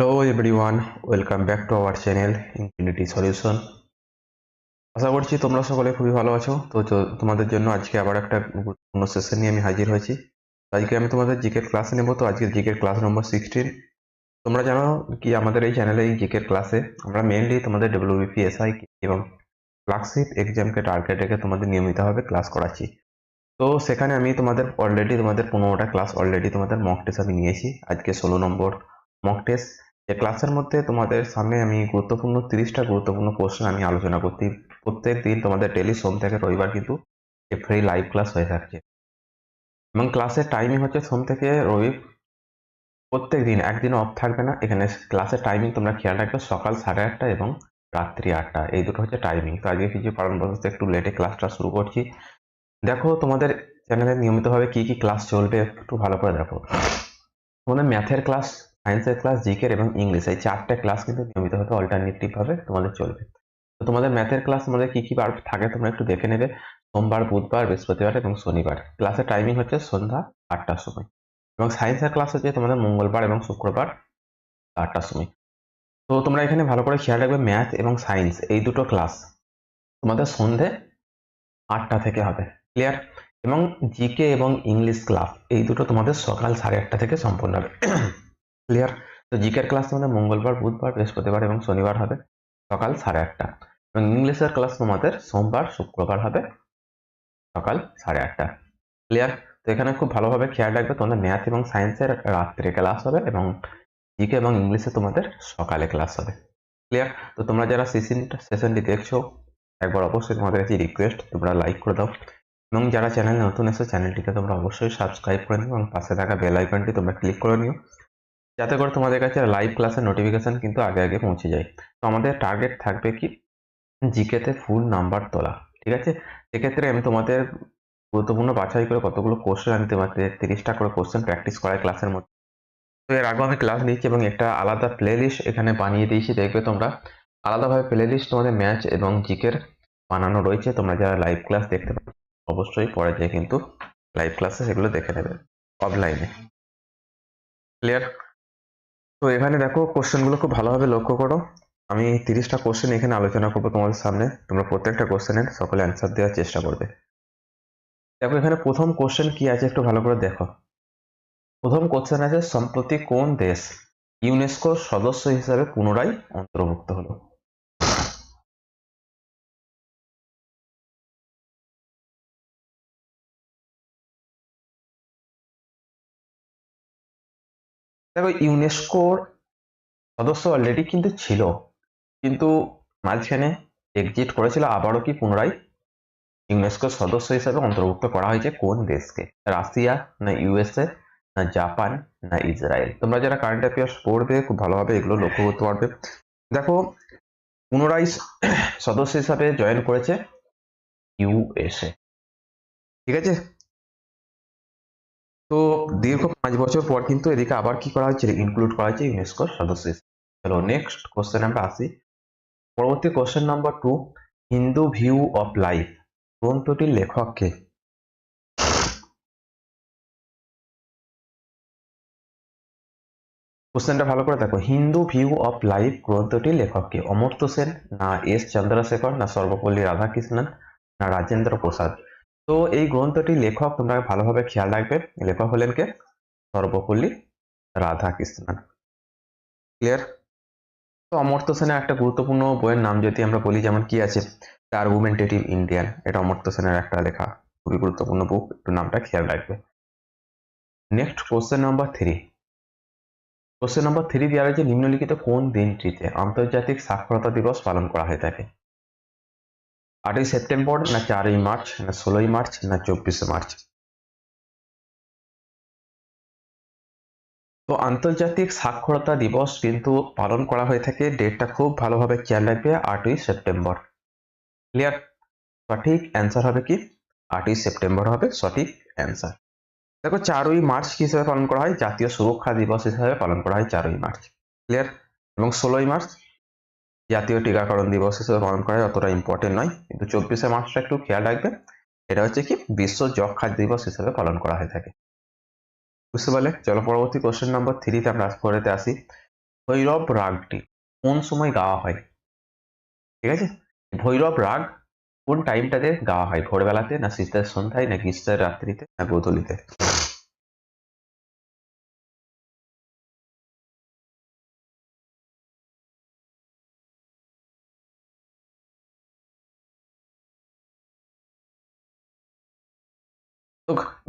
Hello everyone, welcome back to our channel Infinity Solution. আশা করছি তোমরা সকলে খুবই ভালো আছো। তো তোমাদের জন্য আজকে আবার একটা গুরুত্বপূর্ণ সেশন নিয়ে আমি হাজির হয়েছি। আজকে আমি তোমাদের জিকের ক্লাস নেব। তো আজকে জিকের ক্লাস নম্বর সিক্সটিন তোমরা জানো কি আমাদের এই চ্যানেলে এই জিকের ক্লাসে আমরা মেনলি তোমাদের ডব্লিউবিপি এসআই এবং ক্লার্কশিপ এক্সামকে টার্গেট রেখে তোমাদের নিয়মিতভাবে ক্লাস করাচ্ছি। তো সেখানে আমি তোমাদের অলরেডি তোমাদের পনেরোটা ক্লাস অলরেডি তোমাদের মক টেস্ট আমি নিয়েছি। আজকে ষোলো নম্বর মক টেস্ট যে ক্লাসের মধ্যে তোমাদের সামনে আমি গুরুত্বপূর্ণ তিরিশটা গুরুত্বপূর্ণ কোশ্চেন আমি আলোচনা করতে প্রত্যেক দিন তোমাদের ডেলি সোম থেকে রবিবার কিন্তু এ ফ্রি লাইভ ক্লাস হয়ে থাকছে এবং ক্লাসের টাইমিং হচ্ছে সোম থেকে রবি, প্রত্যেক দিন একদিন অফ থাকবে না। এখানে ক্লাসের টাইমিং তোমরা খেয়াল রাখবে সকাল সাড়ে আটটা এবং রাত্রি আটটা। এই দুটো হচ্ছে টাইমিং তো আজকে কিছু কারণবশত একটু লেটে ক্লাসটা শুরু করছি। দেখো, তোমাদের চ্যানেলে নিয়মিতভাবে কি কি ক্লাস চলবে একটু ভালো করে দেখো। তোমাদের ম্যাথের ক্লাস সায়েন্সের ক্লাস জিকের এবং ইংলিশ এই চারটে ক্লাস কিন্তু নিয়মিতভাবে অল্টারনেটিভ ভাবে তোমাদের চলবে। তো তোমাদের ম্যাথের ক্লাস তোমাদের কি কি বার থাকে তোমরা একটু দেখে নেবে। সোমবার, বুধবার, বৃহস্পতিবার এবং শনিবার। ক্লাসের টাইমিং হচ্ছে সন্ধ্যা আটটার সময়। এবং সায়েন্সের ক্লাস হচ্ছে তোমাদের মঙ্গলবার এবং শুক্রবার আটটার সময়। তো তোমরা এখানে ভালো করে খেয়াল রাখবে ম্যাথ এবং সায়েন্স এই দুটো ক্লাস তোমাদের সন্ধে আটটা থেকে হবে। ক্লিয়ার এবং জিকে এবং ইংলিশ ক্লাস এই দুটো তোমাদের সকাল সাড়ে আটটা থেকে সম্পূর্ণ হবে। ক্লিয়ার তো জিকের ক্লাস তোমাদের মঙ্গলবার, বুধবার, বৃহস্পতিবার এবং শনিবার হবে সকাল সাড়ে আটটা। এবং ইংলিশের ক্লাস তোমাদের সোমবার, শুক্রবার হবে সকাল সাড়ে আটটা। ক্লিয়ার তো এখানে খুব ভালোভাবে খেয়াল রাখবে, তোমাদের ম্যাথ এবং সায়েন্সের রাত্রে ক্লাস হবে এবং জিকে এবং ইংলিশে তোমাদের সকালে ক্লাস হবে। ক্লিয়ার তো তোমরা যারা সেশন সেশনটি দেখছ, একবার অবশ্যই তোমাদের কাছে রিকোয়েস্ট তোমরা লাইক করে দাও। এবং যারা চ্যানেল নতুন এসে চ্যানেলটিকে তোমরা অবশ্যই সাবস্ক্রাইব করে নিও এবং পাশে থাকা বেল আইকনটি তোমরা ক্লিক করে নিও। যাতে করে তোমাদের কাছে লাইভ ক্লাসের নোটিফিকেশন কিন্তু আগে আগে পৌঁছে যায়। তো আমাদের টার্গেট থাকবে কি? জিকেতে ফুল নাম্বার তোলা, ঠিক আছে? সেক্ষেত্রে আমি তোমাদের গুরুত্বপূর্ণ বাছাই করে কতগুলো কোশ্চেন আমি তোমাদের তিরিশটা করে কোশ্চেন প্র্যাকটিস করাই ক্লাসের মধ্যে। তো এর আগেও আমি ক্লাস নিচ্ছি এবং একটা আলাদা প্লে লিস্ট এখানে বানিয়ে দিয়েছি, দেখবে তোমরা। আলাদাভাবে প্লে লিস্ট তোমাদের ম্যাচ এবং জিকের বানানো রয়েছে, তোমরা যারা লাইভ ক্লাস দেখতে পাচ্ছ, অবশ্যই পরে যেয়ে কিন্তু লাইভ ক্লাসে সেগুলো দেখে নেবে অফলাইনে ক্লিয়ার তো এখানে দেখো কোশ্চেনগুলো খুব ভালোভাবে লক্ষ্য করো। আমি তিরিশটা কোশ্চেন এখানে আলোচনা করব তোমাদের সামনে। তোমরা প্রত্যেকটা কোশ্চেনের সকলে অ্যান্সার দেওয়ার চেষ্টা করবে। দেখো এখানে প্রথম কোশ্চেন কি আছে একটু ভালো করে দেখো। প্রথম কোশ্চেন আছে, সম্প্রতি কোন দেশ ইউনেস্কোর সদস্য হিসাবে পুনরায় অন্তর্ভুক্ত হলো? দেখো ইউনেস্কোর সদস্য অলরেডি কিন্তু ছিল। কিন্তু মাঝখানে এক্সিট করেছিল, আবারও কি পুনরায় ইউনেস্কোর সদস্য হিসেবে অন্তর্ভুক্ত করা হয়েছে কোন দেশকে? রাশিয়া না ইউএসএ না জাপান না ইসরায়েল? তোমরা যারা কারেন্ট অ্যাফেয়ার্স পড়বে, খুব ভালোভাবে এগুলো লক্ষ্য করতে পারবে। দেখো, পুনরায় সদস্য হিসাবে জয়েন করেছে ইউএসএ ঠিক আছে? তো দীর্ঘ পাঁচ বছর পর কিন্তু এদিকে আবার কি করা হয়েছে ইনক্লুড করা হয়েছে ইউনেস্কোর সদস্য চলো নেক্সট কোশ্চেন আমরা আসি। পরবর্তী question number two Hindu view of life গ্রন্থটির লেখককে কোশ্চেনটা ভালো করে দেখো। হিন্দু ভিউ অফ লাইফ গ্রন্থটির লেখককে অমর্ত্য সেন, না এস চন্দ্রশেখর, না সর্বপল্লী রাধাকৃষ্ণন, না রাজেন্দ্র প্রসাদ। তো এই গ্রন্থটি লেখক তোমরা ভালোভাবে খেয়াল রাখবে। লেখক হলেন কে? সর্বপল্লী রাধাকৃষ্ণন। ক্লিয়ার তো অমর্ত্য সেনের একটা গুরুত্বপূর্ণ বইয়ের নাম যদি আমরা বলি, যেমন কি আছে? The argumentative Indian. এটা অমর্ত্য সেনের একটা লেখা। খুবই গুরুত্বপূর্ণ বুক একটু নামটা খেয়াল রাখবে। Next question number three question number three দেওয়া রয়েছে নিম্নলিখিত কোন দিনটিতে আন্তর্জাতিক সাক্ষরতা দিবস পালন করা হয়ে থাকে? আটই সেপ্টেম্বর, না চারই মার্চ, না ষোলোই মার্চ, না চব্বিশে মার্চ। তো আন্তর্জাতিক সাক্ষরতা দিবস কিন্তু পালন করা হয়ে থাকে। ডেটটা খুব ভালোভাবে খেয়াল রাখবে, আটই সেপ্টেম্বর। ক্লিয়ার? সঠিক অ্যান্সার হবে কি? আটই সেপ্টেম্বর হবে সঠিক অ্যান্সার। দেখো, চারই মার্চ কি হিসেবে পালন করা হয়? জাতীয় সুরক্ষা দিবস হিসেবে পালন করা হয় চারই মার্চ। ক্লিয়ার? এবং ষোলোই মার্চ জাতীয় টিকাকরণ দিবস হিসেবে পালন করা অতটা ইম্পর্টেন্ট নয়। কিন্তু চব্বিশে মার্চটা একটু খেয়াল রাখবে এটা হচ্ছে কি বিশ্ব যক্ষা দিবস হিসেবে পালন করা হয়ে থাকে। বুঝতে পারলে? চলো পরবর্তী কোশ্চেন নাম্বার থ্রিতে আমরা পরেতে আসি। ভৈরব রাগটি কোন সময় গাওয়া হয়? ঠিক আছে? ভৈরব রাগ কোন টাইমটাতে গাওয়া হয়? ভোরবেলাতে না শীতের সন্ধ্যায়, না গ্রীষ্মের রাত্রিতে, না গোধূলিতে?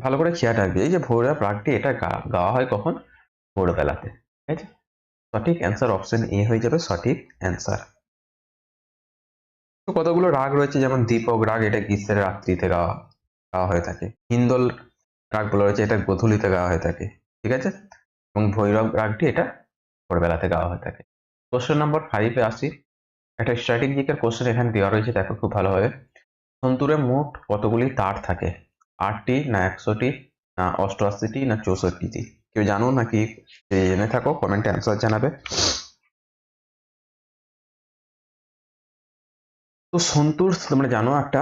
ভালো করে খেয়াল রাখবে। এই যে ভৈরব রাগটি এটা গাওয়া হয় কখন? ভোরবেলাতে। ঠিক আছে সঠিক অ্যান্সার অপশন এ হয়ে যাবে, সঠিক অ্যান্সার তো কতগুলো রাগ রয়েছে? যেমন দীপক রাগ, এটা গ্রীষ্মের রাত্রিতে গাওয়া গাওয়া হয়ে থাকে। হিন্দল রাগগুলো রয়েছে, এটা গোধূলিতে গাওয়া হয়ে থাকে। ঠিক আছে? এবং ভৈরব রাগটি এটা ভোরবেলাতে গাওয়া হয়ে থাকে। কোশ্চেন নম্বর ফাইভে আসি। একটা স্ট্র্যাটেজিক্যাল কোশ্চেন এখানে দেওয়া রয়েছে, দেখো খুব ভালোভাবে। সন্তুরে মোট কতগুলি তার থাকে? আটটি না একশোটি, না অষ্টআশিটি, না চৌষট্টিটি। কেউ জানো নাকি জেনে থাকো কমেন্টে অ্যান্সার জানাবে। তো সন্তুর, তোমরা জানো একটা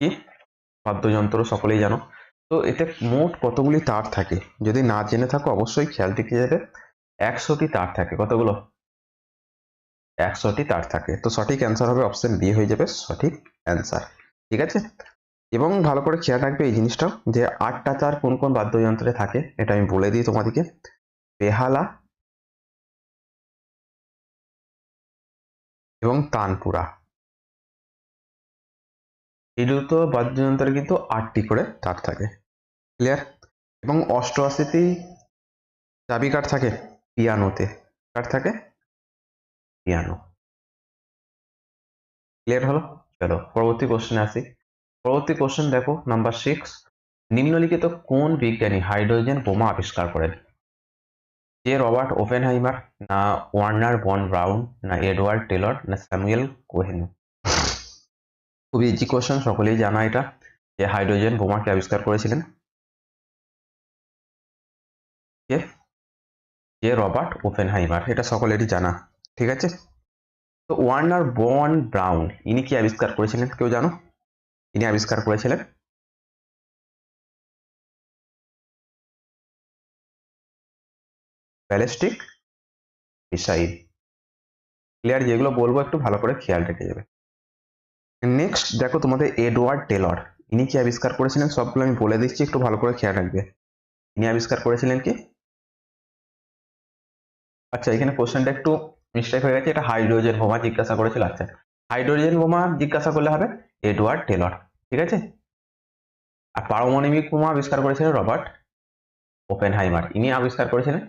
কি? বাদ্যযন্ত্র, সকলেই জানো। তো এতে মোট কতগুলি তার থাকে? যদি না জেনে থাকো, অবশ্যই খেয়াল রেখে যাবে। একশোটি তার থাকে। কতগুলো? একশোটি তার থাকে। তো সঠিক অ্যান্সার হবে অপশন বি হয়ে যাবে সঠিক অ্যান্সার ঠিক আছে? এবং ভালো করে খেয়াল রাখবে এই জিনিসটা যে আটটা তার কোন কোন বাদ্যযন্ত্রে থাকে, এটা আমি বলে দিই তোমাদেরকে। বেহালা এবং তানপুরা। এই দুটো বাদ্যযন্ত্রে কিন্তু আটটি করে তার থাকে। ক্লিয়ার এবং অষ্টআশিটি চাবি কাঠ থাকে? পিয়ানোতে। কাঠ থাকে? পিয়ানো। ক্লিয়ার হলো? চলো, পরবর্তী কোশ্চেনে আসি। পরবর্তী কোশ্চেন দেখো নাম্বার সিক্স নিম্নলিখিত কোন বিজ্ঞানী হাইড্রোজেন বোমা আবিষ্কার করেন? যে রবার্ট ওপেনহাইমার, না ওয়ার্নার বন ব্রাউন, না এডওয়ার্ড টেলর, না স্যামুয়েল কোহেন? খুবই ইজি কোশ্চেন সকলেই জানা এটা, যে হাইড্রোজেন বোমাকে আবিষ্কার করেছিলেন? যে রবার্ট ওপেনহাইমার, এটা সকলেরই জানা, ঠিক আছে? তো ওয়ার্নার বন ব্রাউন, ইনি কি আবিষ্কার করেছিলেন, কেউ জানো? ইনি আবিষ্কার করেছিলেন। ব্যালিস্টিক মিসাইল ক্লিয়ার যেগুলো বলব একটু ভালো করে খেয়াল রেখে যাবে। নেক্সট দেখো তোমাদের এডওয়ার্ড টেলর ইনি কি আবিষ্কার করেছিলেন? সবগুলো আমি বলে দিচ্ছি, একটু ভালো করে খেয়াল রাখবে। ইনি আবিষ্কার করেছিলেন কি? আচ্ছা এখানে কোশ্চেনটা একটু মিস্টেক হয়ে গেছে। এটা হাইড্রোজেন বোমা জিজ্ঞাসা করেছিল। আচ্ছা হাইড্রোজেন বোমা জিজ্ঞাসা করলে হবে? এডওয়ার্ড টেলর, ঠিক আছে? আর পারমাণবিক বোমা আবিষ্কার করেছিলেন রবার্ট ওপেনহাইমার। ইনি আবিষ্কার করেছিলেন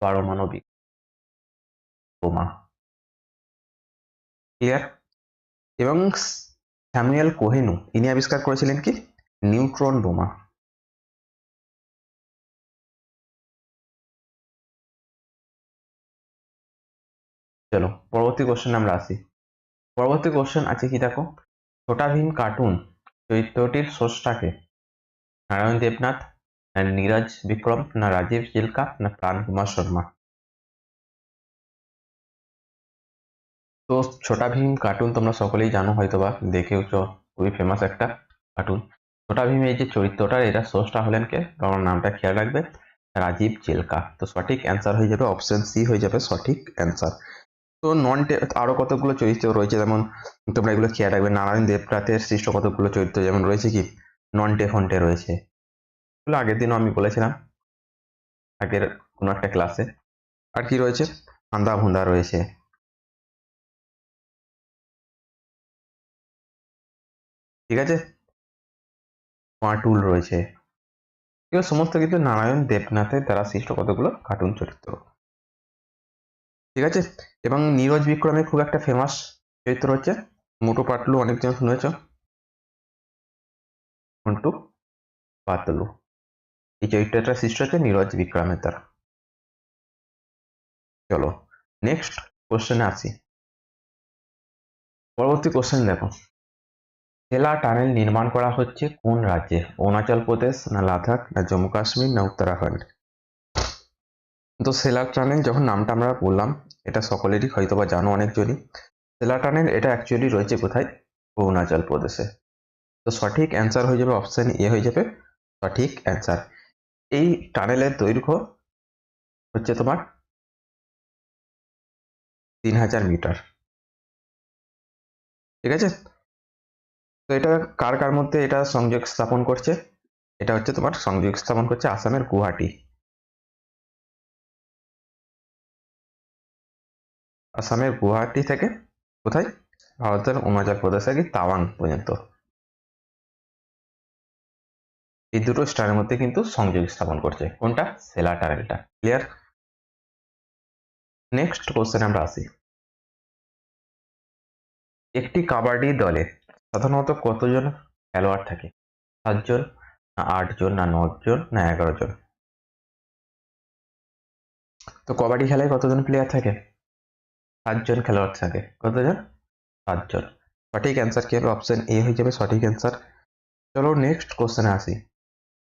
পারমাণবিক বোমা। ক্লিয়ার? এবং স্যামুয়েল কোহেনু, ইনি আবিষ্কার করেছিলেন কি? নিউট্রন বোমা। চলো, পরবর্তী কোশ্চেন আমরা আসি। পরবর্তী কোশ্চেন আছে কি দেখো? ছোটা ভীম কার্টুন চরিত্রটির স্রষ্টাকে। নারায়ণ দেবনাথ না নীরজ বিক্রম, না রাজীব চিল্কা না প্রাণ কুমার শর্মা। তো ছোটা ভীম কার্টুন তোমরা সকলেই জানো হয়তো হয়তোবা দেখেওছো, খুবই ফেমাস একটা কার্টুন ছোটা ভীম এই যে চরিত্রটার এটা সোর্সটা হলেন কে? তোমার নামটা খেয়াল রাখবে, রাজীব চিল্কা তো সঠিক অ্যান্সার হয়ে যাবে অপশন সি হয়ে যাবে সঠিক অ্যান্সার তো নন আরও কতগুলো চরিত্র রয়েছে? যেমন তোমরা এগুলো খেয়াল রাখবে, নারায়ণ দেবরাতের সৃষ্ট কতগুলো চরিত্র যেমন রয়েছে কি? নন্টে ফন্টে রয়েছে। এগুলো আগের দিনও আমি বলেছিলাম। আগের কোনো একটা ক্লাসে আর কি রয়েছে? আন্দা ভুন্দা রয়েছে। ঠিক আছে? মাটুল রয়েছে। এগুলো সমস্ত কিন্তু নারায়ণ দেবনাথের দ্বারা সৃষ্ট কতগুলো কার্টুন চরিত্র। ঠিক আছে? এবং নীরজ বিক্রমের খুব একটা ফেমাস চরিত্র হচ্ছে মোটু পাতলু অনেকজন শুনেছ? মন্টু পাতলু এই চরিত্রটা সৃষ্টি হচ্ছে নীরজ বিক্রমের দ্বারা। চলো নেক্সট কোশ্চেনে আসি। পরবর্তী কোশ্চেন দেখো। সেলা টানেল নির্মাণ করা হচ্ছে কোন রাজ্যে? অরুণাচল প্রদেশ, না লাদাখ, না জম্মু কাশ্মীর, না উত্তরাখণ্ড? তো সেলার টানেল যখন নামটা আমরা বললাম, এটা সকলেরই হয়তোবা জানো অনেকজনই। সেলার টানেল এটা অ্যাকচুয়ালি রয়েছে কোথায়? অরুণাচল প্রদেশে। তো সঠিক অ্যান্সার হয়ে যাবে অপশান এ হয়ে যাবে সঠিক অ্যান্সার এই টানেলের দৈর্ঘ্য হচ্ছে তোমার তিন হাজার মিটার। ঠিক আছে? তো এটা কার কার মধ্যে এটা সংযোগ স্থাপন করছে? এটা হচ্ছে তোমার সংযোগ স্থাপন করছে আসামের গুয়াহাটি। আসামের গুয়াহাটি থেকে কোথায়? ভারতের অরুণাচল প্রদেশে কি তাওয়াং পর্যন্ত। এই দুটো স্টারের মধ্যে কিন্তু সংযোগ স্থাপন করছে। কোনটা? সেলা টানেলটা। ক্লিয়ার নেক্সট কোশ্চেন আমরা আসি। একটি কাবাডি দলে সাধারণত কতজন খেলোয়াড় থাকে? সাতজন না আটজন না নজন না এগারো জন তো কবাডি খেলায় কতজন প্লেয়ার থাকে? সাতজন খেলোয়াড় থাকে কতজন? সাতজন। সঠিক অ্যান্সার কি হবে? অপশন এ হয়ে যাবে সঠিক অ্যান্সার চলো নেক্সট কোশ্চেনে আসি।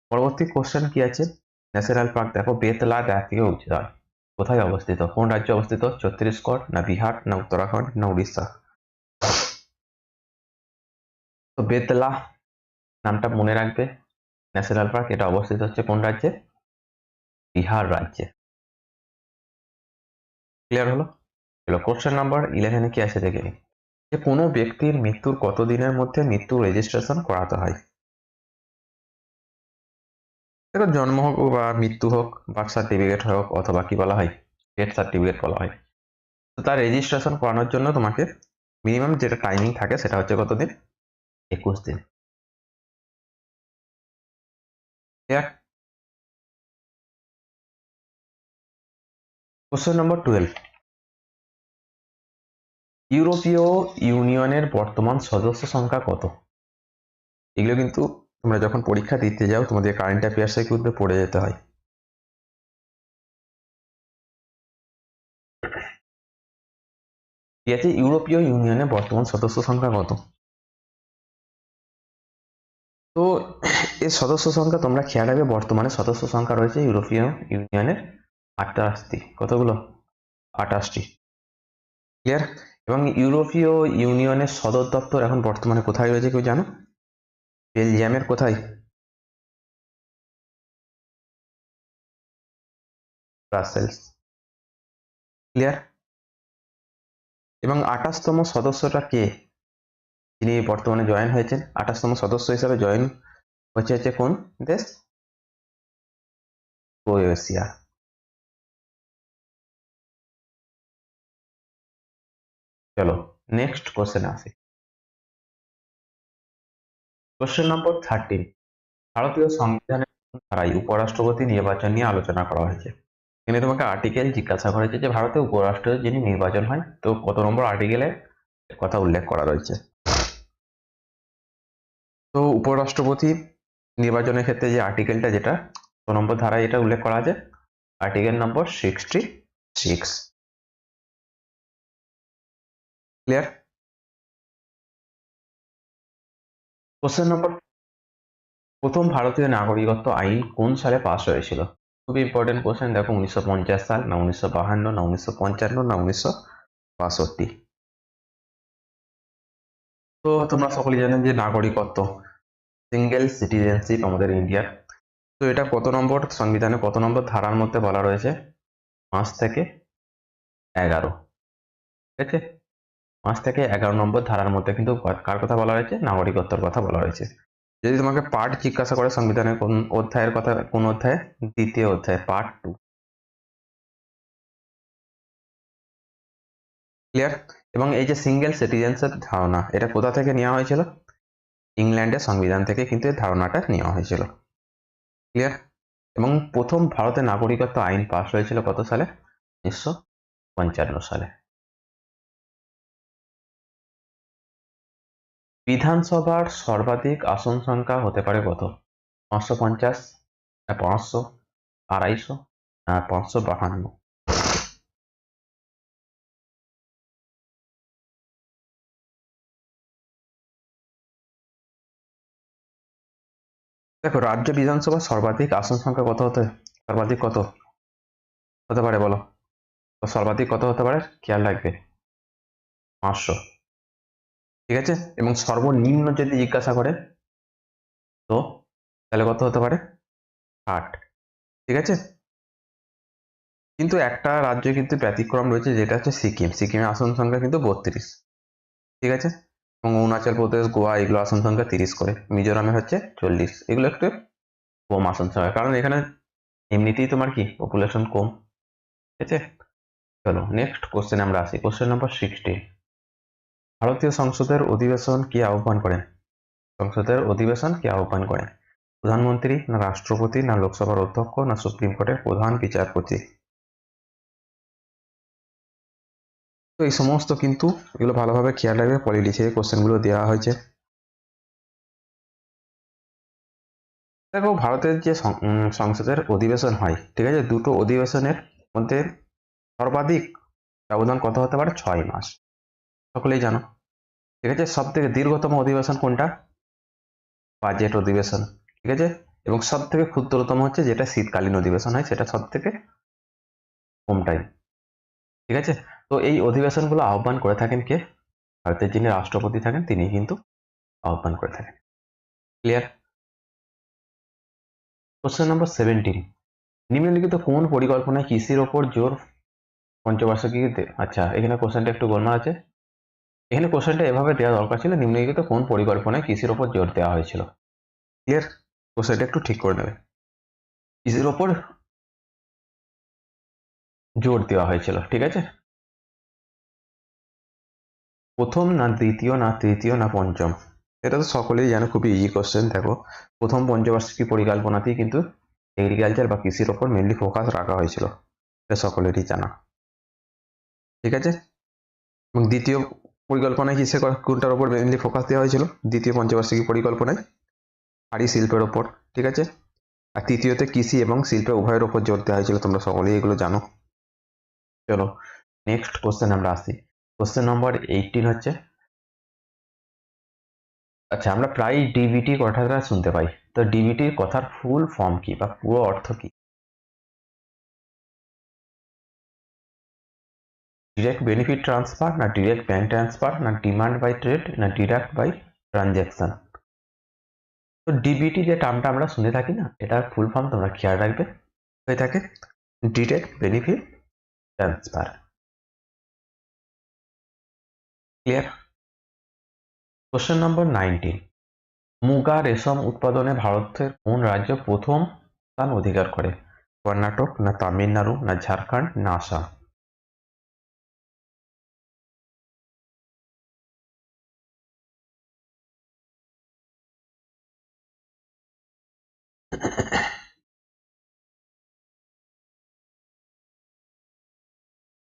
পরবর্তী কোশ্চেন কি আছে? ন্যাশনাল পার্ক দেখো, বেতলা জাতীয় উদ্যান। কোথায় অবস্থিত? কোন রাজ্যে অবস্থিত? ছত্তিশগড় না বিহার না উত্তরাখণ্ড না উড়িষ্যা? তো বেতলা নামটা মনে রাখবে। ন্যাশনাল পার্ক এটা অবস্থিত হচ্ছে কোন রাজ্যে? বিহার রাজ্যে। ক্লিয়ার হলো? চলো কোশ্চেন নাম্বার ইলেভেনে কি আছে দেখে যে কোনো ব্যক্তির মৃত্যুর কত দিনের মধ্যে মৃত্যু রেজিস্ট্রেশন করাতে হয়? দেখো জন্ম হোক বা মৃত্যু হোক বার্থ সার্টিফিকেট হোক অথবা কি বলা হয় ডেথ সার্টিফিকেট বলা হয়। তো তার রেজিস্ট্রেশন করানোর জন্য তোমাকে মিনিমাম যেটা টাইমিং থাকে সেটা হচ্ছে কতদিন? একুশ দিন। কোশ্চেন নম্বর টুয়েলভ ইউরোপীয় ইউনিয়নের বর্তমান সদস্য সংখ্যা কত? এগুলো কিন্তু তোমরা যখন পরীক্ষা দিতে যাও, তোমাদের কারেন্ট অ্যাফেয়ার্সে কিন্তু পড়ে যেতে হয়। ঠিক আছে, ইউরোপীয় ইউনিয়নের বর্তমান সদস্য সংখ্যা কত? তো এর সদস্য সংখ্যা তোমরা খেয়াল রাখবে, বর্তমানে সদস্য সংখ্যা রয়েছে ইউরোপীয় ইউনিয়নের আটাশটি কতগুলো? আটাশটি ক্লিয়ার এবং ইউরোপীয় ইউনিয়নের সদর দপ্তর এখন বর্তমানে কোথায় রয়েছে কেউ জানো? বেলজিয়ামের কোথায়? ব্রাসেলস। ক্লিয়ার? এবং আঠাশতম সদস্যটা কে? যিনি বর্তমানে জয়েন হয়েছেন, আঠাশতম সদস্য হিসাবে জয়েন হচ্ছে হচ্ছে কোন দেশ? ক্রোয়েশিয়া। চলো নেক্সট কোশ্চেন আসি। কোশ্চেন নম্বর থার্টিন ভারতীয় সংবিধানের ধারায় উপরাষ্ট্রপতি নির্বাচন নিয়ে আলোচনা করা হয়েছে। এখানে তোমাকে আর্টিকেল জিজ্ঞাসা করেছে যে, ভারতে উপরাষ্ট্র যিনি নির্বাচন হয়, তো কত নম্বর আর্টিকেলে কথা উল্লেখ করা রয়েছে? তো উপরাষ্ট্রপতি নির্বাচনের ক্ষেত্রে যে আর্টিকেলটা যেটা কত নম্বর ধারায় এটা উল্লেখ করা আছে। Article number sixty six clear question number প্রথম ভারতীয় নাগরিকত্ব আইন কোন সালে পাশ হয়েছিল? খুবই ইম্পর্টেন্ট কোশ্চেন দেখো উনিশশো পঞ্চাশ সাল, না উনিশশো বাহান্ন, না উনিশশো পঞ্চান্ন, না উনিশশো বাষট্টি। তো তোমরা সকলে জানেন যে নাগরিকত্ব সিঙ্গেল সিটিজেনশিপ আমাদের ইন্ডিয়ার তো এটা কত নম্বর সংবিধানে কত নম্বর ধারার মধ্যে বলা রয়েছে? পাঁচ থেকে এগারো। ঠিক আছে? পাঁচ থেকে এগারো নম্বর ধারার মধ্যে কিন্তু কার কথা বলা হয়েছে? নাগরিকত্বর কথা বলা হয়েছে। যদি তোমাকে পার্ট জিজ্ঞাসা করে সংবিধানের কোন অধ্যায়ের কথা, কোন অধ্যায়? দ্বিতীয় অধ্যায়, পার্ট টু। ক্লিয়ার? এবং এই যে সিঙ্গেল সিটিজেন্সের ধারণা, এটা কোথা থেকে নেওয়া হয়েছিল? ইংল্যান্ডের সংবিধান থেকে কিন্তু এই ধারণাটা নেওয়া হয়েছিল। ক্লিয়ার? এবং প্রথম ভারতের নাগরিকত্ব আইন পাশ হয়েছিল কত সালে? উনিশশো পঞ্চান্ন সালে। বিধানসভার সর্বাধিক আসন সংখ্যা হতে পারে কত? পাঁচশো পঞ্চাশ, না পাঁচশো, আড়াইশো, না পাঁচশো বাহান্ন? দেখো, রাজ্য বিধানসভার সর্বাধিক আসন সংখ্যা কত হতে, সর্বাধিক কত? হতে পারে বলো। সর্বাধিক কত হতে পারে? খেয়াল রাখবে। পাঁচশো। ঠিক আছে? এবং সর্বনিম্ন যদি জিজ্ঞাসা করে তো তাহলে কত হতে পারে? ষাট। ঠিক আছে? কিন্তু একটা রাজ্য কিন্তু ব্যতিক্রম রয়েছে, যেটা হচ্ছে সিকিম। সিকিমের আসন সংখ্যা কিন্তু বত্রিশ। ঠিক আছে? এবং অরুণাচল প্রদেশ, গোয়া, এগুলো আসন সংখ্যা তিরিশ করে। মিজোরামে হচ্ছে চল্লিশ। এগুলো একটু কম আসন সংখ্যা। কারণ এখানে এমনিতেই তোমার কি? পপুলেশন কম। ঠিক আছে? চলো নেক্সট কোশ্চেন আমরা আসি। কোশ্চেন নাম্বার সিক্সটি ভারতীয় সংসদের অধিবেশন কি আহ্বান করেন? সংসদের অধিবেশন কি আহ্বান করেন? প্রধানমন্ত্রী, না রাষ্ট্রপতি, না লোকসভার অধ্যক্ষ, না সুপ্রিম কোর্টের প্রধান বিচারপতি? তো এই সমস্ত কিন্তু এগুলো ভালোভাবে খেয়াল রাখবে পলিটিক্সে কোশ্চেনগুলো দেওয়া হয়েছে। দেখো, ভারতের যে সংসদের অধিবেশন হয়, ঠিক আছে? দুটো অধিবেশনের মধ্যে সর্বাধিক ব্যবধান কত হতে পারে? ছয় মাস। সকলেই জানো। ঠিক আছে? সব থেকে দীর্ঘতম অধিবেশন কোনটা? বাজেট অধিবেশন। ঠিক আছে? এবং সব থেকে ক্ষুদ্রতম হচ্ছে যেটা শীতকালীন অধিবেশন হয়, সেটা সব থেকে কম টাইম ঠিক আছে? তো এই অধিবেশনগুলো আহ্বান করে থাকেন কে? ভারতের যিনি রাষ্ট্রপতি থাকেন, তিনি কিন্তু আহ্বান করে থাকেন। ক্লিয়ার কোশ্চেন নম্বর সেভেন্টিন নিম্নলিখিত কোন পরিকল্পনায় কৃষির ওপর জোর পঞ্চবার্ষিকীতে? আচ্ছা এখানে কোশ্চেনটা একটু গোলমাল আছে। এখানে কোশ্চেনটা এভাবে দেওয়া দরকার ছিল, নিম্নলিখিত কোন পরিকল্পনায় কৃষির ওপর জোর দেওয়া হয়েছিল? ক্লিয়ার কোশ্চেনটা একটু ঠিক করে নেবে। কৃষির ওপর জোর দেওয়া হয়েছিল, ঠিক আছে? প্রথম না দ্বিতীয় না তৃতীয় না পঞ্চম? এটা তো সকলেই জানো, খুবই ইজি কোশ্চেন দেখো। প্রথম পঞ্চবার্ষিকী পরিকল্পনাতেই কিন্তু এগ্রিকালচার বা কৃষির ওপর মেনলি ফোকাস রাখা হয়েছিল, এটা সকলেরই জানা। ঠিক আছে? এবং দ্বিতীয় পরিকল্পনায় কিসে কোনটার ওপর মেনলি ফোকাস দেওয়া হয়েছিল? দ্বিতীয় পঞ্চবার্ষিকী পরিকল্পনায় হাড়ি শিল্পের ওপর ঠিক আছে? আর তৃতীয়তে কৃষি এবং শিল্পের উভয়ের ওপর জোর দেওয়া হয়েছিল, তোমরা সকলেই এগুলো জানো। চলো নেক্সট কোশ্চেন আমরা আসি। কোশ্চেন নম্বর এইটিন হচ্ছে আচ্ছা আমরা প্রায় ডিবিটি কথাটা শুনতে পাই। তো ডিবিটির কথার ফুল ফর্ম কি বা পুরো অর্থ কি? ডিরেক্ট বেনিফিট ট্রান্সফার না ডিরেক্ট ব্যাংক ট্রান্সফার না ডিমান্ড বাই ট্রেড না ডিডাক্ট বাই ট্রানজ্যাকশন তো ডিবিটি যে টার্মটা আমরা শুনে থাকি না, এটার ফুল ফর্ম তোমরা খেয়াল রাখবে। হয়ে থাকে direct benefit transfer clear question number nineteen muga রেশম উৎপাদনে ভারতের কোন রাজ্য প্রথম স্থান অধিকার করে? কর্ণাটক, না তামিলনাড়ু, না ঝাড়খণ্ড, না আসাম?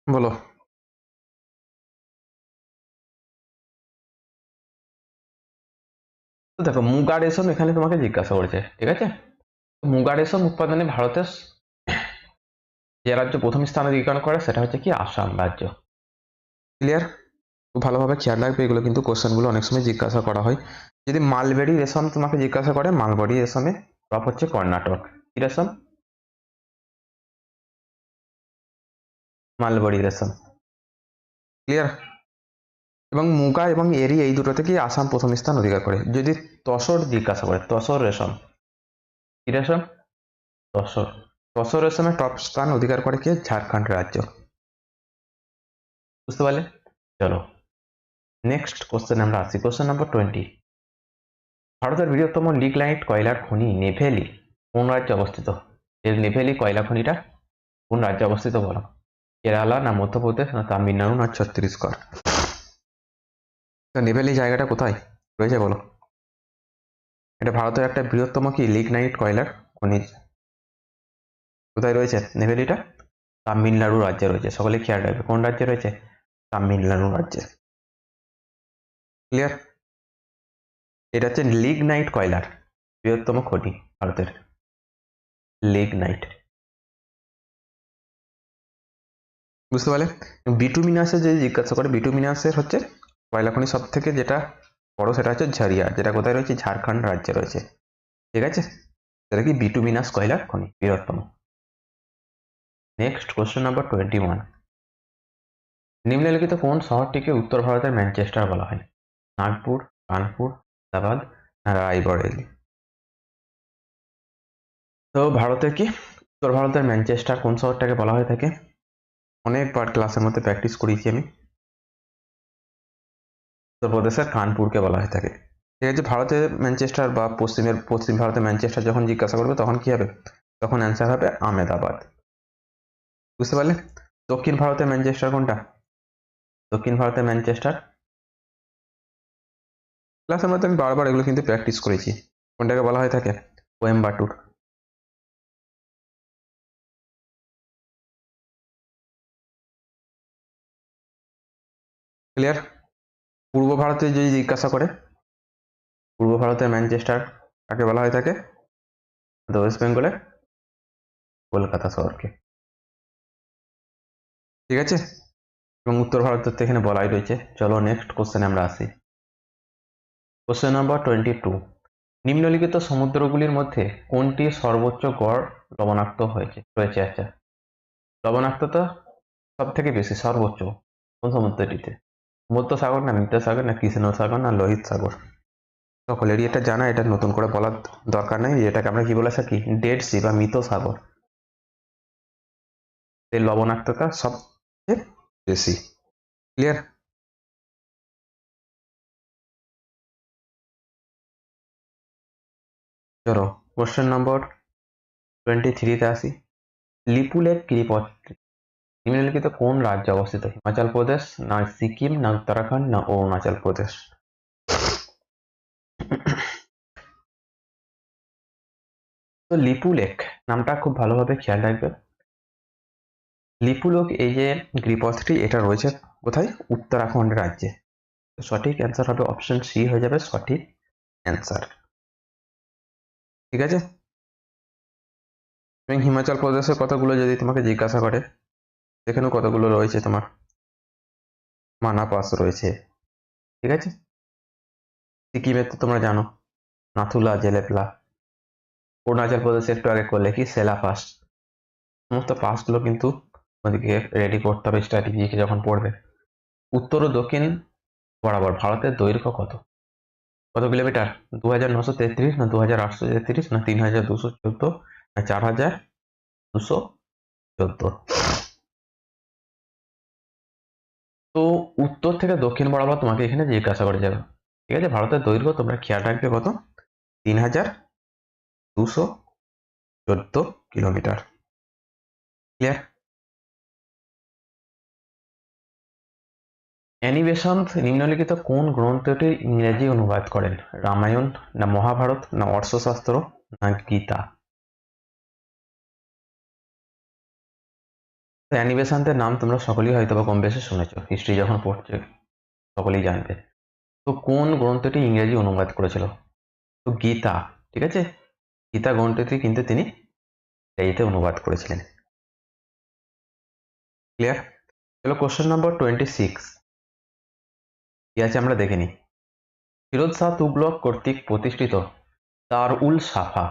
বলো। দেখো, মুগা রেশম এখানে তোমাকে জিজ্ঞাসা করেছে, ঠিক আছে? মুগা রেশম উৎপাদনে ভারতের যে রাজ্য প্রথম স্থান অধিকার করে, সেটা হচ্ছে কি? আসাম রাজ্য। ক্লিয়ার ভালোভাবে খেয়াল রাখবে, এগুলো কিন্তু কোশ্চেনগুলো অনেক সময় জিজ্ঞাসা করা হয়। যদি মালবেরি রেশম তোমাকে জিজ্ঞাসা করে, মালবেরি রেশমে টপ হচ্ছে কর্ণাটক রেশম? মালবেরি রেশম। ক্লিয়ার এবং মুগা এবং এরি এই দুটো থেকেই আসাম প্রথম স্থান অধিকার করে। যদি তসর জিজ্ঞাসা করে, তসর রেশম। কি রেশম? তসর। তসর রেশমে টপ স্থান অধিকার করে কে? ঝাড়খণ্ড রাজ্য। বুঝতে পারলে? চলো। নেক্সট কোশ্চেন আমরা আসি। কোশ্চেন নাম্বার টোয়েন্টি ভারতের বৃহত্তম লিগ লাইট কয়লার খনি নেভেলি কোন রাজ্যে অবস্থিত? এর নেভেলি কয়লা খনিটা কোন রাজ্যে অবস্থিত বলো? কেরালা না মধ্যপ্রদেশ না তামিলনাড়ু না ছত্তিশগড়? নেভেলি জায়গাটা কোথায়? রয়েছে বলো। এটা ভারতের একটা বৃহত্তম কি লিগনাইট কয়লার খনি? কোথায় রয়েছে নেভেলিটা? তামিলনাড়ু রাজ্যে রয়েছে। সকলে খেয়াল রাখবে কোন রাজ্যে রয়েছে? তামিলনাড়ু রাজ্যে। ক্লিয়ার এটা হচ্ছে লিগনাইট কয়লার, বৃহত্তম খনি ভারতের। লিগনাইট বুঝতে পারলে? বিটুমিনাসের যদি জিজ্ঞাসা করে বিটুমিনাসের হচ্ছে কয়লা খনি সব থেকে যেটা বড়, সেটা হচ্ছে ঝারিয়া, যেটা কোথায় রয়েছে? ঝাড়খণ্ড রাজ্যে রয়েছে। ঠিক আছে? সেটা কি বিটুমিনাস কয়লার খনি? বৃহত্তম। Next question number twenty one নিম্নলিখিত কোন শহরটিকে উত্তর ভারতের ম্যানচেস্টার বলা হয়? নাগপুর, কানপুর না রায়বরেলি তো ভারতের কি? উত্তর ভারতের ম্যানচেস্টার কোন শহরটাকে বলা হয়ে থাকে? অনেকবার ক্লাসের মধ্যে প্র্যাকটিস করিয়েছি আমি। উত্তরপ্রদেশের কানপুরকে বলা হয়ে থাকে। ঠিক আছে, ভারতের ম্যানচেস্টার বা পশ্চিমের, পশ্চিম ভারতের ম্যানচেস্টার যখন জিজ্ঞাসা করবে তখন কি হবে? তখন অ্যান্সার হবে আহমেদাবাদ। বুঝতে পারলে? দক্ষিণ ভারতের ম্যানচেস্টার কোনটা? দক্ষিণ ভারতের ম্যানচেস্টার ক্লাসের মধ্যে আমি বারবার এগুলো কিন্তু প্র্যাকটিস করেছি। কোনটাকে বলা হয়ে থাকে? কোয়েম্বাটুর ক্লিয়ার পূর্ব ভারতে যদি জিজ্ঞাসা করে, পূর্ব ভারতের ম্যানচেস্টার কাকে বলা হয়ে থাকে? ওয়েস্ট বেঙ্গলে কলকাতা শহরকে। ঠিক আছে? এবং উত্তর ভারতের তো এখানে বলাই রয়েছে। চলো নেক্সট কোশ্চেনে আমরা আসি। কোশ্চেন নাম্বার টোয়েন্টি টু নিম্নলিখিত সমুদ্রগুলির মধ্যে কোনটি সর্বোচ্চ গড় লবণাক্ত হয়েছে? রয়েছে আচ্ছা। লবণাক্ততা সব থেকে বেশি, সর্বোচ্চ। কোন সমুদ্রটিতে? মধ্য সাগর না মৃত সাগর না কৃষ্ণ সাগর না লোহিত সাগর সকলেরই এটা জানা, এটা নতুন করে বলার দরকার নেই। এটাকে আমরা কি বলে থাকি? ডেড সি বা মৃত সাগর লবণাক্ততা সবচেয়ে বেশি। ক্লিয়ার চলো কোশ্চেন নম্বর টোয়েন্টি থ্রিতে আসি। লিপুলেক গিরিপথ নিম্নলিখিত কোন রাজ্যে অবস্থিত? হিমাচল প্রদেশ, না সিকিম, না উত্তরাখণ্ড, না অরুণাচল প্রদেশ? তো লিপু লেক, নামটা খুব ভালোভাবে খেয়াল রাখবে। লিপু লেক এই যে গিরিপথটি এটা রয়েছে কোথায়? উত্তরাখণ্ড রাজ্যে। সঠিক অ্যান্সার হবে অপশন সি হয়ে যাবে সঠিক অ্যান্সার ঠিক আছে? এবং হিমাচল প্রদেশের কতগুলো যদি তোমাকে জিজ্ঞাসা করে এখানেও কতগুলো রয়েছে তোমার? মানা পাস রয়েছে। ঠিক আছে? সিকিমের তো তোমরা জানো, নাথুলা, জেলেপলা। অরুণাচল প্রদেশে একটু আগে করলে কি? সেলা পাস। সমস্ত পাসগুলো কিন্তু ওদিকে রেডি করতে হবে স্ট্র্যাটেজি যখন পড়বে। উত্তর ও দক্ষিণ বরাবর, ভারতের দৈর্ঘ্য কত? কত কিলোমিটার? দু না দু হাজার আটশো তেত্রিশ না তিন হাজার দুশো চোদ্দ না চার হাজার দুশো চোদ্দ? তো উত্তর থেকে দক্ষিণ বরাবর তোমাকে এখানে জিজ্ঞাসা করে যাবে। ঠিক আছে? ভারতের দৈর্ঘ্য তোমরা খেয়াল রাখবে কত? তিন হাজার দুশো চোদ্দ কিলোমিটার। ক্লিয়ার অ্যানিবেশন নিম্নলিখিত কোন গ্রন্থটির ইংরেজি অনুবাদ করেন? রামায়ণ, না মহাভারত, না অর্থশাস্ত্র, না গীতা? অ্যানিবেশনদের নাম তোমরা সকলেই হয়তো বা কম বেশি শুনেছ হিস্ট্রি যখন পড়ছে, সকলেই জানবে। তো কোন গ্রন্থটি ইংরেজি অনুবাদ করেছিল? তো গীতা, ঠিক আছে? গীতা গ্রন্থটি কিন্তু তিনি ইংরেজিতে অনুবাদ করেছিলেন। ক্লিয়ার চলো কোশ্চেন নম্বর টোয়েন্টি সিক্স কি আছে আমরা দেখে নিই। ফিরোজ শাহ তুগলক কর্তৃক প্রতিষ্ঠিত দারুল সাফা।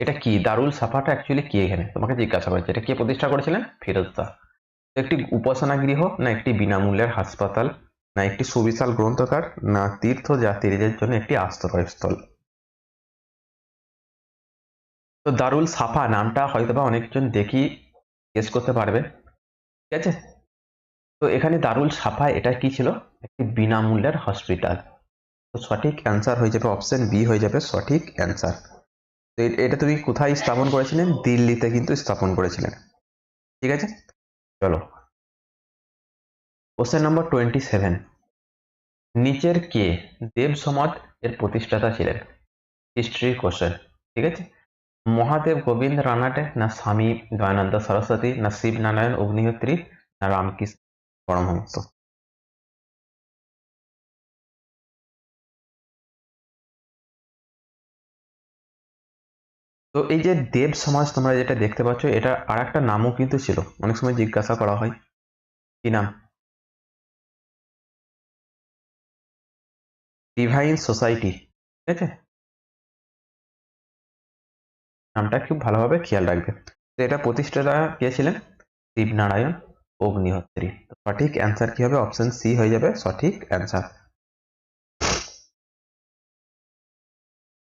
এটা কি? দারুল সাফাটা অ্যাকচুয়ালি কি এখানে? তোমাকে জিজ্ঞাসা করেছে। এটা কে প্রতিষ্ঠা করেছিলেন? ফিরোজ শাহ। একটি উপাসনা গৃহ না একটি বিনামূল্যের হাসপাতাল না একটি সুবিশাল গ্রন্থকার না তীর্থ যাত্রীদের জন্য একটি আশ্রয়স্থল তো দারুল সাফা নামটা হয়তোবা অনেকজন দেখি গেস করতে পারবে। ঠিক আছে? তো এখানে দারুল সাফা, এটা কি ছিল? একটি বিনামূল্যের হসপিটাল। তো সঠিক অ্যান্সার হয়ে যাবে অপশন বি হয়ে যাবে সঠিক অ্যান্সার তো এটা তুমি কোথায় স্থাপন করেছিলেন? দিল্লিতে কিন্তু স্থাপন করেছিলেন। ঠিক আছে? চলো। কোশ্চেন নম্বর টোয়েন্টি সেভেন নিচের কে? দেব সমাজ এর প্রতিষ্ঠাতা ছিলেন। হিস্ট্রি কোশ্চেন ঠিক আছে? মহাদেব গোবিন্দ রানাটে, না স্বামী দয়ানন্দ সরস্বতী, না শিব নারায়ণ অগ্নিহোত্রী, না রামকৃষ্ণ পরমহংস তো। এই যে দেব সমাজ তোমরা যেটা দেখতে পাচ্ছ, এটা আর একটা নামও কিন্তু ছিল। অনেক সময় জিজ্ঞাসা করা হয়। কি নাম? ডিভাইন সোসাইটি ঠিক আছে? নামটা খুব ভালোভাবে খেয়াল রাখবে। তো এটা প্রতিষ্ঠাতা কে ছিলেন? শিবনারায়ণ। অগ্নিহোত্রী। সঠিক অ্যান্সার কি হবে? অপশন সি হয়ে যাবে সঠিক answer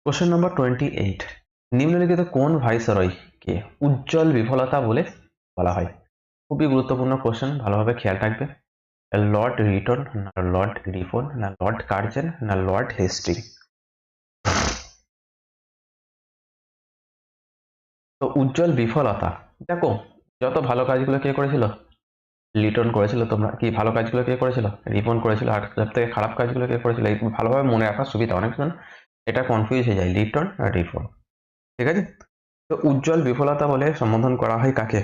question number twenty eight নিম্নলিখিত কোন ভাইসরয় কে উজ্জ্বল বিফলতা বলে বলা হয়? খুবই গুরুত্বপূর্ণ কোশ্চেন ভালোভাবে খেয়াল রাখবে লর্ড রিটন না লর্ড রিফোন না লর্ড কার্জেন না লর্ড হেস্টিং তো উজ্জ্বল বিফলতা। দেখো, যত ভালো কাজগুলো কে করেছিল লিটন করেছিল তোমরা? কি ভালো কাজগুলো কে করেছিল? রিপন করেছিল আর সব থেকে খারাপ কাজগুলো কে করেছিল? ভালোভাবে মনে রাখার সুবিধা অনেকজন এটা কনফিউজ হয়ে যায়, লিটন আর রিপন। ঠিক আছে? তো উজ্জ্বল বিফলতা বলে সম্বোধন করা হয় কাকে?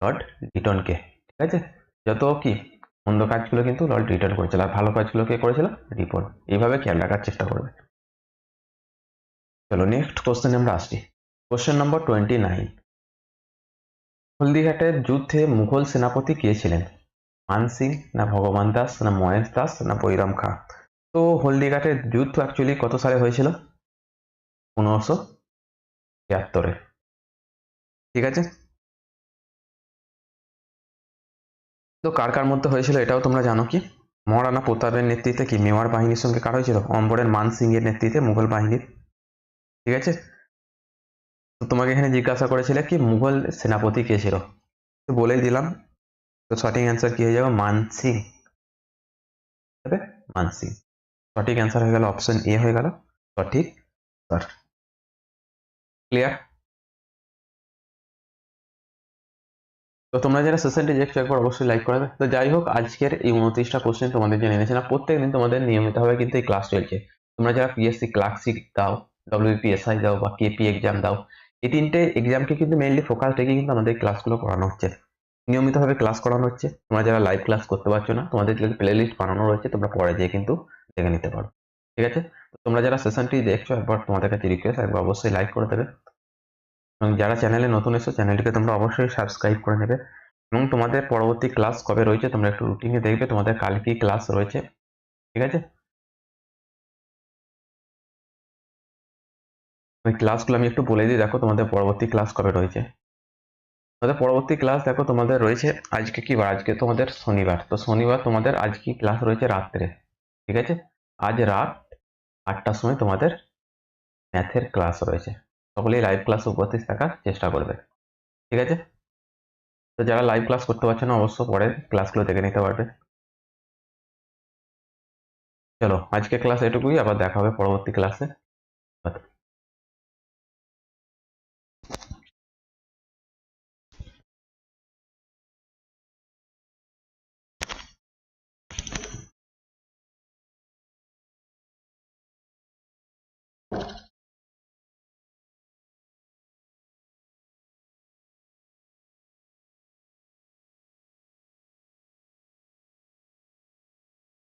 লর্ড লিটনকে। ঠিক আছে? যত কি, মন্দ কাজগুলো কিন্তু লর্ড রিটার্ন করেছিল, আর ভালো কাজগুলো কে করেছিল? রিপন। এইভাবে খেয়াল রাখার চেষ্টা করবে। চলো নেক্সট কোশ্চেন আমরা আসছি। কোশ্চেন নম্বর টোয়েন্টি নাইন হলদিঘাটের যুদ্ধে মুঘল সেনাপতি কে ছিলেন? মান সিং, না ভগবান দাস, না মহেশ দাস, না বৈরাম খা? তো হলদিঘাটের যুদ্ধ অ্যাকচুয়ালি কত সালে হয়েছিল? পনেরোশো তিয়াত্তরে। ঠিক আছে? তো কার কার মধ্যে হয়েছিল এটাও তোমরা জানো কি? মহারানা প্রতাপের নেতৃত্বে কি? মেওয়ার বাহিনীর সঙ্গে কার হয়েছিল? অম্বরের মান সিং এর নেতৃত্বে মুঘল বাহিনীর। ঠিক আছে? তোমাকে এখানে জিজ্ঞাসা করেছিলে কি মুঘল সেনাপতি কে ছিল? তো বলেই দিলাম, তো সঠিক অ্যান্সার কি হয়ে যাবে? মান সিং। হবে? সঠিক অ্যান্সার হয়ে গেল অপশন এ হয়ে গেল। সঠিক স্যার ক্লিয়ার তো তোমরা যারা সেশনটি দেখছ একবার অবশ্যই লাইক করবে। তো যাই হোক, আজকের এই উনত্রিশটা কোশ্চেন তোমাদের জন্য এনেছিলাম প্রত্যেক দিন তোমাদের নিয়মিতভাবে কিন্তু এই ক্লাস চলছে তোমরা যারা পিএসসি ক্লার্কশিপ দাও ডব্লিউপিএসআই দাও বা কেপি এক্সাম দাও এই তিনটে এক্সামকে কিন্তু মেইনলি ফোকাস রেখে কিন্তু আমাদের ক্লাসগুলো করানো হচ্ছে। নিয়মিতভাবে ক্লাস করানো হচ্ছে। তোমরা যারা লাইভ ক্লাস করতে পারছ না, তোমাদের প্লে লিস্ট বানানো রয়েছে, তোমরা পরে যেয়ে কিন্তু দেখে নিতে পারো। ঠিক আছে? তোমরা যারা সেশনটি দেখছ, একবার তোমাদের কাছে রিকোয়েস্ট একবার অবশ্যই লাইক করে দেবে। এবং যারা চ্যানেলে নতুন এসো চ্যানেলটিকে তোমরা অবশ্যই সাবস্ক্রাইব করে নেবে। এবং তোমাদের পরবর্তী ক্লাস কবে রয়েছে, তোমরা একটু রুটিনে দেখবে, তোমাদের কাল কি ক্লাস রয়েছে। ঠিক আছে? ওই ক্লাসগুলো আমি একটু বলে দিই, দেখো তোমাদের পরবর্তী ক্লাস কবে রয়েছে। তোমাদের পরবর্তী ক্লাস দেখো তোমাদের রয়েছে আজকে কি বার? আজকে তোমাদের শনিবার। তো শনিবার তোমাদের আজকে ক্লাস রয়েছে? রাত্রে। ঠিক আছে? আজ রাত আটটার সময় তোমাদের ম্যাথের ক্লাস রয়েছে। সকলেই লাইভ ক্লাসে উপস্থিত থাকার চেষ্টা করবে। ঠিক আছে? তো যারা লাইভ ক্লাস করতে পারছে না, অবশ্য পরে ক্লাসগুলো দেখে নিতে পারবে। চলো আজকে ক্লাস এটুকুই, আবার দেখা হবে পরবর্তী ক্লাসে